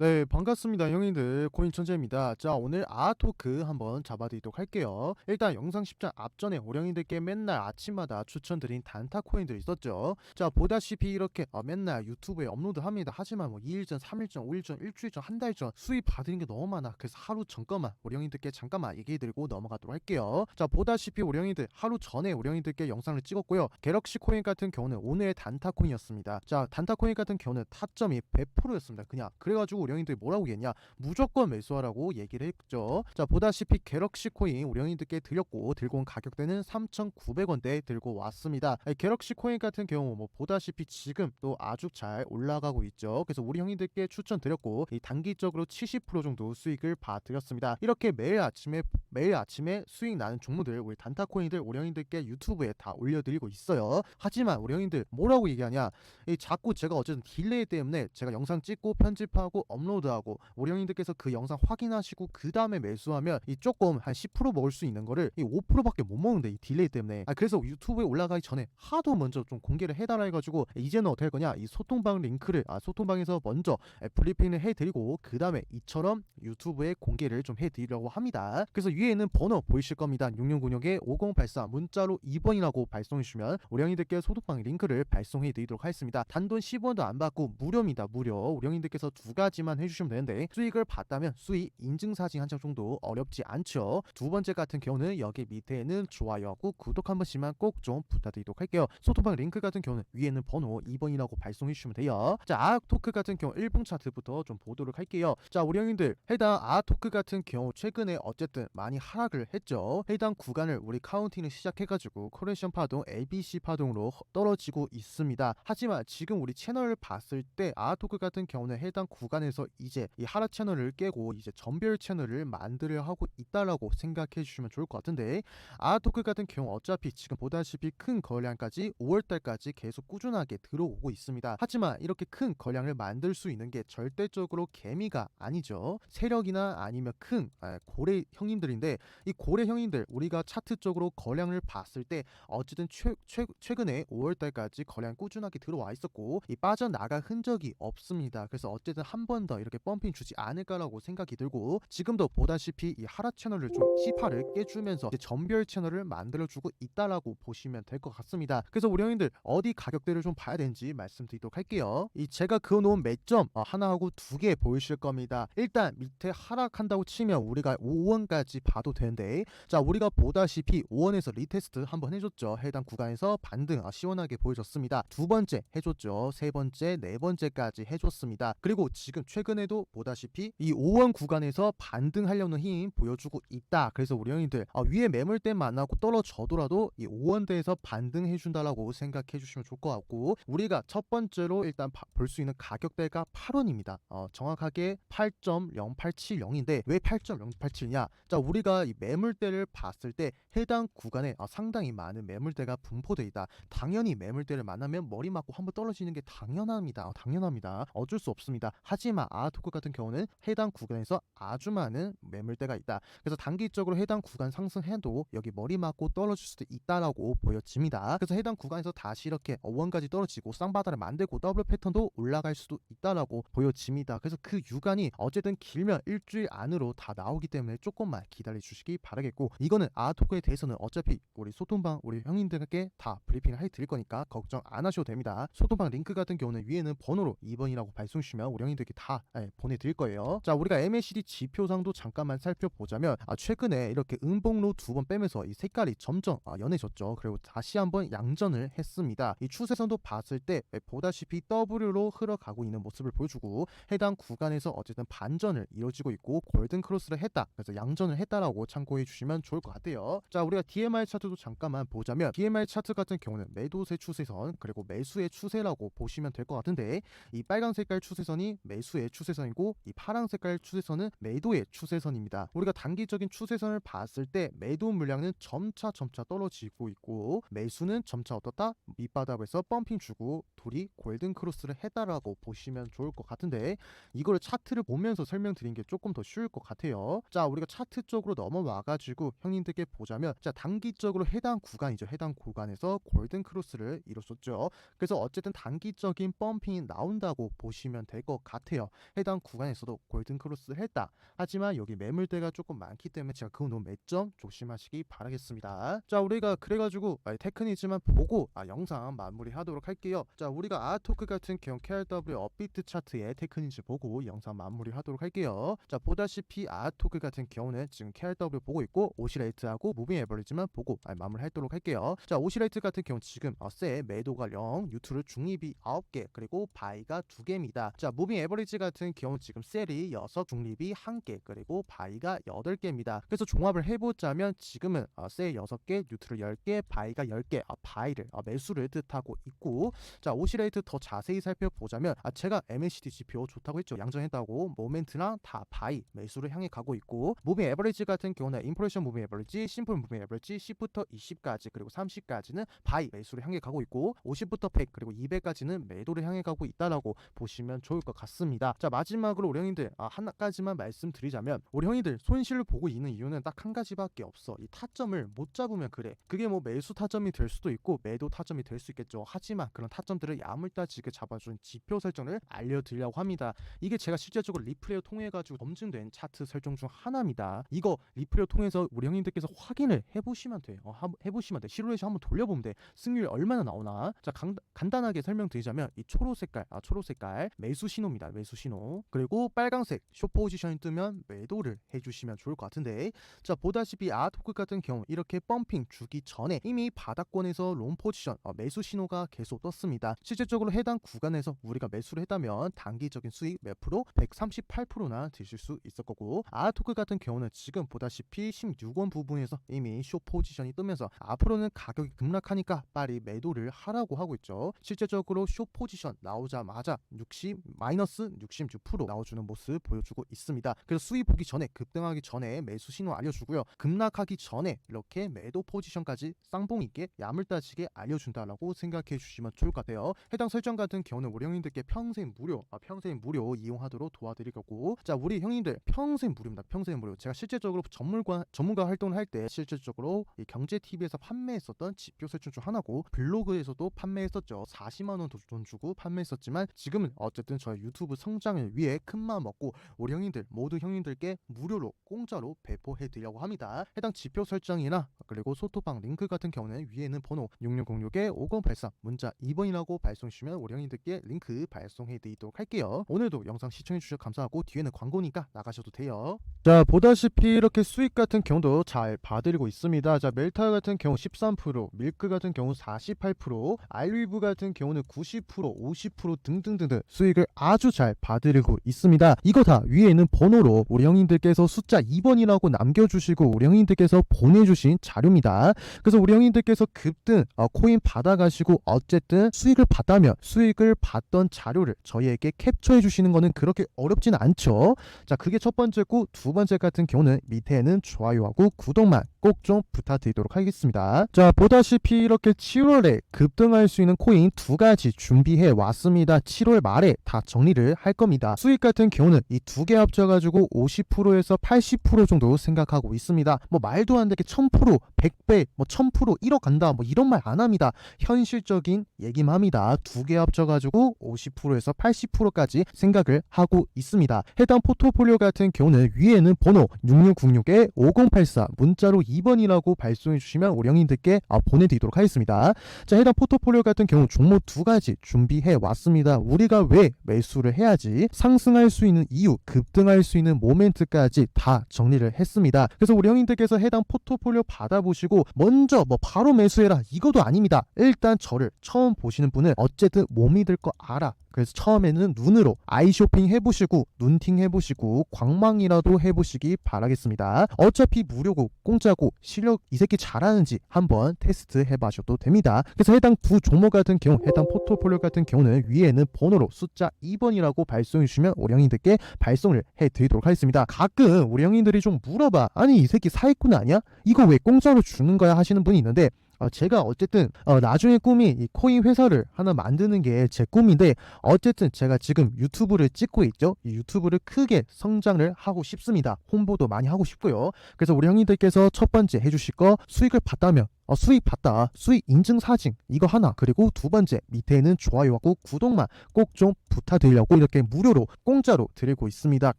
네, 반갑습니다, 형님들. 코인 천재입니다. 자, 오늘 아토크 한번 잡아드리도록 할게요. 일단 영상 10장 앞전에 오령이들께 맨날 아침마다 추천드린 단타 코인들 있었죠. 자, 보다시피 이렇게 어, 맨날 유튜브에 업로드 합니다. 하지만 뭐 2일 전, 3일 전, 5일 전, 일주일 전, 한 달 전 수입 받은 게 너무 많아. 그래서 하루 전거만 오령이들께 잠깐만 얘기해드리고 넘어가도록 할게요. 자, 보다시피 오령이들 하루 전에 오령이들께 영상을 찍었고요. 갤럭시 코인 같은 경우는 오늘의 단타 코인이었습니다. 자, 단타 코인 같은 경우는 타점이 100%였습니다. 그냥 그래가지고 우령이들이 뭐라고 얘기했냐? 무조건 매수하라고 얘기를 했죠. 자 보다시피 갤럭시 코인 우령이들께 드렸고 들고 온 가격대는 3,900원대 들고 왔습니다. 아니, 갤럭시 코인 같은 경우 뭐 보다시피 지금 또 아주 잘 올라가고 있죠. 그래서 우리 형님들께 추천드렸고 이 단기적으로 70% 정도 수익을 봐드렸습니다. 이렇게 매일 아침에 매일 아침에 수익 나는 종목들 우리 단타 코인들 우령이들께 유튜브에 다 올려드리고 있어요. 하지만 우령이들 뭐라고 얘기하냐? 이 자꾸 제가 어쨌든 딜레이 때문에 제가 영상 찍고 편집하고 업 로드하고 우리 형님들께서 그 영상 확인하시고 그 다음에 매수하면 이 조금 한 10% 먹을 수 있는 거를 이 5%밖에 못 먹는데 이 딜레이 때문에. 아 그래서 유튜브에 올라가기 전에 하도 먼저 좀 공개를 해달라 해가지고 이제는 어떻게 할 거냐? 이 소통방 링크를 아 소통방에서 먼저 브리핑을 해드리고 그 다음에 이처럼 유튜브에 공개를 좀 해드리려고 합니다. 그래서 위에는 번호 보이실 겁니다. 6696에 5084 문자로 2번이라고 발송해 주시면 우리 형님들께 소통방 링크를 발송해 드리도록 하겠습니다. 단돈 10원도 안 받고 무료입니다. 무료. 형님들께서 두 가지 만 해주시면 되는데 수익을 봤다면 수익 인증 사진 한 장 정도 어렵지 않죠. 두 번째 같은 경우는 여기 밑에는 좋아요하고 구독 한 번씩만 꼭 좀 부탁드리도록 할게요. 소통방 링크 같은 경우는 위에는 번호 2번이라고 발송해 주시면 돼요. 자 아토크 같은 경우 1분 차트부터 좀 보도록 할게요. 자 우리 형님들 해당 아토크 같은 경우 최근에 어쨌든 많이 하락을 했죠. 해당 구간을 우리 카운팅을 시작해가지고 코레션 파동 ABC 파동으로 떨어지고 있습니다. 하지만 지금 우리 채널을 봤을 때 아토크 같은 경우는 해당 구간에 서 이제 이 하락 채널을 깨고 이제 전별 채널을 만들려 하고 있다라고 생각해 주시면 좋을 것 같은데 아토크 같은 경우 어차피 지금 보다시피 큰 거래량까지 5월달까지 계속 꾸준하게 들어오고 있습니다. 하지만 이렇게 큰 거래량을 만들 수 있는 게 절대적으로 개미가 아니죠. 세력이나 아니면 큰 아, 고래 형님들인데 이 고래 형님들 우리가 차트적으로 거래량을 봤을 때 어쨌든 최, 최, 최근에 5월달까지 거래량 꾸준하게 들어와 있었고 이 빠져나갈 흔적이 없습니다. 그래서 어쨌든 한번 더 이렇게 펌핑 주지 않을까라고 생각이 들고 지금도 보다시피 이 하락 채널을 좀 C파를 깨주면서 전별 채널을 만들어주고 있다라고 보시면 될 것 같습니다. 그래서 우리 형님들 어디 가격대를 좀 봐야 되는지 말씀드리도록 할게요. 이 제가 그어놓은 매점 어, 하나하고 두 개 보이실 겁니다. 일단 밑에 하락한다고 치면 우리가 5원까지 봐도 되는데 자 우리가 보다시피 5원에서 리테스트 한번 해줬죠. 해당 구간에서 반등 아, 시원하게 보여줬습니다. 두 번째 해줬죠. 세 번째, 네 번째까지 해줬습니다. 그리고 지금 최근에도 보다시피 이 5원 구간에서 반등하려는 힘 보여주고 있다. 그래서 우리 형님들 아, 위에 매물대 만나고 떨어져더라도 이 5원대에서 반등해준다라고 생각해 주시면 좋을 것 같고 우리가 첫 번째로 일단 볼 수 있는 가격대가 8원입니다. 어, 정확하게 8.0870인데 왜 8.087냐? 자 우리가 이 매물대를 봤을 때 해당 구간에 아, 상당히 많은 매물대가 분포되어 있다. 당연히 매물대를 만나면 머리 맞고 한번 떨어지는 게 당연합니다. 어, 당연합니다. 어쩔 수 없습니다. 하지만 아토크 같은 경우는 해당 구간에서 아주 많은 매물대가 있다. 그래서 단기적으로 해당 구간 상승해도 여기 머리 맞고 떨어질 수도 있다라고 보여집니다. 그래서 해당 구간에서 다시 이렇게 원까지 떨어지고 쌍바다를 만들고 더블 패턴도 올라갈 수도 있다라고 보여집니다. 그래서 그 유간이 어쨌든 길면 일주일 안으로 다 나오기 때문에 조금만 기다려 주시기 바라겠고 이거는 아토크에 대해서는 어차피 우리 소통방 우리 형님들께 다 브리핑을 해 드릴 거니까 걱정 안 하셔도 됩니다. 소통방 링크 같은 경우는 위에는 번호로 2번이라고 발송 주시면 우리 형님들께 다 예, 보내드릴 거예요. 자 우리가 MACD 지표상도 잠깐만 살펴보자면 아, 최근에 이렇게 음봉로 두 번 빼면서 이 색깔이 점점 아, 연해졌죠. 그리고 다시 한번 양전을 했습니다. 이 추세선도 봤을 때 예, 보다시피 W로 흘러가고 있는 모습을 보여주고 해당 구간에서 어쨌든 반전을 이루어지고 있고 골든 크로스를 했다. 그래서 양전을 했다라고 참고해 주시면 좋을 것 같아요. 자 우리가 DMR 차트도 잠깐만 보자면 DMR 차트 같은 경우는 매도세 추세선 그리고 매수의 추세라고 보시면 될 것 같은데 이 빨간 색깔 추세선이 매수의 추세선이고 이 파란 색깔 추세선은 매도의 추세선입니다. 우리가 단기적인 추세선을 봤을 때 매도 물량은 점차 점차 떨어지고 있고 매수는 점차 어떻다 밑바닥에서 펌핑 주고 둘이 골든 크로스를 했다라고 보시면 좋을 것 같은데 이거를 차트를 보면서 설명드린 게 조금 더 쉬울 것 같아요. 자 우리가 차트 쪽으로 넘어와가지고 형님들께 보자면 자 단기적으로 해당 구간이죠. 해당 구간에서 골든 크로스를 이뤘었죠. 그래서 어쨌든 단기적인 펌핑이 나온다고 보시면 될 것 같아요. 해당 구간에서도 골든 크로스 했다. 하지만 여기 매물대가 조금 많기 때문에 제가 그 놈 매점 조심하시기 바라겠습니다. 자 우리가 그래가지고 아, 테크니지만 보고 아, 영상 마무리하도록 할게요. 자 우리가 아토크 같은 경우 KRW 업비트 차트의 테크니지 보고 영상 마무리하도록 할게요. 자 보다시피 아토크 같은 경우는 지금 KRW 보고 있고 오시레이트하고 무빙 에버리지만 보고 아, 마무리하도록 할게요. 자 오시레이트 같은 경우 지금 어, 세 매도가 0, 뉴트럴 중립이 9개 그리고 바이가 2개입니다. 자 무빙 에버리지 같은 경우 지금 셀이 6, 중립이 1개 그리고 바이가 8개입니다. 그래서 종합을 해보자면 지금은 어, 셀 6개, 뉴트럴 10개, 바이가 10개 어, 바이를 어, 매수를 뜻하고 있고 자 오시레이트 더 자세히 살펴보자면 아, 제가 MACD 지표 좋다고 했죠. 양정했다고 모멘트랑 다 바이 매수를 향해 가고 있고 무빙 에버리지 같은 경우는 인프레션 무빙 에버리지, 심플 무빙 에버리지 10부터 20까지 그리고 30까지는 바이 매수를 향해 가고 있고 50부터 100 그리고 200까지는 매도를 향해 가고 있다라고 보시면 좋을 것 같습니다. 자 마지막으로 우리 형님들 아, 하나까지만 말씀드리자면 우리 형님들 손실을 보고 있는 이유는 딱 한 가지밖에 없어. 이 타점을 못 잡으면 그래. 그게 뭐 매수 타점이 될 수도 있고 매도 타점이 될 수 있겠죠. 하지만 그런 타점들을 야물딱지게 잡아준 지표 설정을 알려드리려고 합니다. 이게 제가 실제적으로 리플레이어 통해 가지고 검증된 차트 설정 중 하나입니다. 이거 리플레이어 통해서 우리 형님들께서 확인을 해보시면 돼. 어, 한- 해보시면 돼. 시루에서 한번 돌려보면 돼. 승률 얼마나 나오나. 자 간, 간단하게 설명드리자면 이 초록 색깔, 아 초록 색깔 매수 신호입니다. 매수 신호. 그리고 빨강색 쇼 포지션이 뜨면 매도를 해주시면 좋을 것 같은데. 자 보다시피 아토크 같은 경우 이렇게 펌핑 주기 전에 이미 바닥권에서 롱 포지션 어, 매수 신호가 계속 떴습니다. 실질적으로 해당 구간에서 우리가 매수를 했다면 단기적인 수익 몇 프로? 138%나 드실 수 있을 거고 아토크 같은 경우는 지금 보다시피 16원 부분에서 이미 쇼 포지션이 뜨면서 앞으로는 가격이 급락하니까 빨리 매도를 하라고 하고 있죠. 실제적으로 쇼 포지션 나오자마자 60 마이너스 66% 나와주는 모습 보여주고 있습니다. 그래서 수익 보기 전에 급등하기 전에 매수 신호 알려주고요. 급락하기 전에 이렇게 매도 포지션까지 쌍봉 있게 야물따지게 알려준다라고 생각해 주시면 좋을 것 같아요. 해당 설정 같은 경우는 우리 형님들께 평생 무료, 아, 평생 무료 이용하도록 도와드릴 거고, 자 우리 형님들 평생 무료입니다. 평생 무료. 제가 실제적으로 전문가 전문가 활동을 할 때 실질적으로 이 경제 TV에서 판매했었던 지표 설정 중 하나고 블로그에서도 판매했었죠. 40만 원 돈 주고 판매했었지만 지금은 어쨌든 저희 유튜브 성 장을 위해 큰 마음 먹고 우리 형님들 모두 형님들께 무료로 공짜로 배포해 드리려고 합니다. 해당 지표 설정이나 그리고 소토방 링크 같은 경우는 위에 있는 번호 6606에 5083 문자 2번이라고 발송해 주시면 우리 형님들께 링크 발송해 드리도록 할게요. 오늘도 영상 시청해 주셔서 감사하고 뒤에는 광고니까 나가셔도 돼요. 자 보다시피 이렇게 수익 같은 경우도 잘 봐드리고 있습니다. 자 멜타 같은 경우 13%, 밀크 같은 경우 48%, 알리브 같은 경우는 90%, 50% 등등등등 수익을 아주 잘 봐드리고 있습니다. 이거 다 위에 있는 번호로 우리 형님들께서 숫자 2번이라고 남겨주시고 우리 형님들께서 보내주신 자료입니다. 그래서 우리 형님들께서 급등 어, 코인 받아가시고 어쨌든 수익을 봤다면 수익을 봤던 자료를 저희에게 캡처해 주시는 거는 그렇게 어렵진 않죠. 자 그게 첫 번째고 두 번째 같은 경우는 밑에는 좋아요하고 구독만 꼭 좀 부탁드리도록 하겠습니다. 자 보다시피 이렇게 7월에 급등할 수 있는 코인 두 가지 준비해 왔습니다. 7월 말에 다 정리를 할 겁니다. 수익 같은 경우는 이 두 개 합쳐가지고 50%에서 80% 정도 생각하고 있습니다. 뭐 말도 안 되게 1000%, 100배, 뭐 1000% 1억 간다 뭐 이런 말 안 합니다. 현실적인 얘기만 합니다. 두 개 합쳐가지고 50%에서 80%까지 생각을 하고 있습니다. 해당 포트폴리오 같은 경우는 위에는 번호 6606에 5084 문자로 2번이라고 발송해 주시면 우리 형님들께 아, 보내드리도록 하겠습니다. 자 해당 포트폴리오 같은 경우 종목 두 가지 준비해 왔습니다. 우리가 왜 매수를 해야지 상승할 수 있는 이유, 급등할 수 있는 모멘트까지 다 정리를 했습니다. 그래서 우리 형님들께서 해당 포트폴리오 받아보시고 먼저 뭐 바로 매수해라 이것도 아닙니다. 일단 저를 처음 보시는 분은 어쨌든 못 믿을 거 알아. 그래서 처음에는 눈으로 아이 쇼핑 해보시고 눈팅 해보시고 광망이라도 해보시기 바라겠습니다. 어차피 무료고 공짜고 실력 이 새끼 잘하는지 한번 테스트 해봐셔도 됩니다. 그래서 해당 두 종목 같은 경우 해당 포트폴리오 같은 경우는 위에는 번호로 숫자 2번이라고 발송해 주시면 우리 형님들께 발송을 해드리도록 하겠습니다. 가끔 우리 형님들이 좀 물어봐 아니 이 새끼 사기꾼 아니야? 이거 왜 공짜로 주는 거야 하시는 분이 있는데 어, 제가 어쨌든 어, 나중에 꿈이 이 코인 회사를 하나 만드는 게 제 꿈인데 어쨌든 제가 지금 유튜브를 찍고 있죠. 이 유튜브를 크게 성장을 하고 싶습니다. 홍보도 많이 하고 싶고요. 그래서 우리 형님들께서 첫 번째 해주실 거 수익을 봤다면 어, 수익 봤다. 수익 인증 사진. 이거 하나. 그리고 두 번째 밑에 있는 좋아요하고 구독만 꼭 좀 부탁드리려고 이렇게 무료로 공짜로 드리고 있습니다.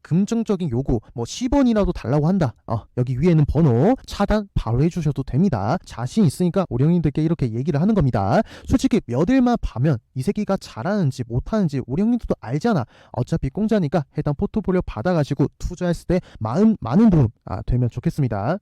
금정적인 요구 뭐 10원이라도 달라고 한다. 어, 여기 위에 있는 번호 차단 바로 해주셔도 됩니다. 자신 있으니까 우령님들께 이렇게 얘기를 하는 겁니다. 솔직히 몇 일만 봐면 이 새끼가 잘하는지 못하는지 우리 형님들도 알잖아. 어차피 공짜니까 해당 포트폴리오 받아가지고 투자했을 때 마음 많은 도움 아, 되면 좋겠습니다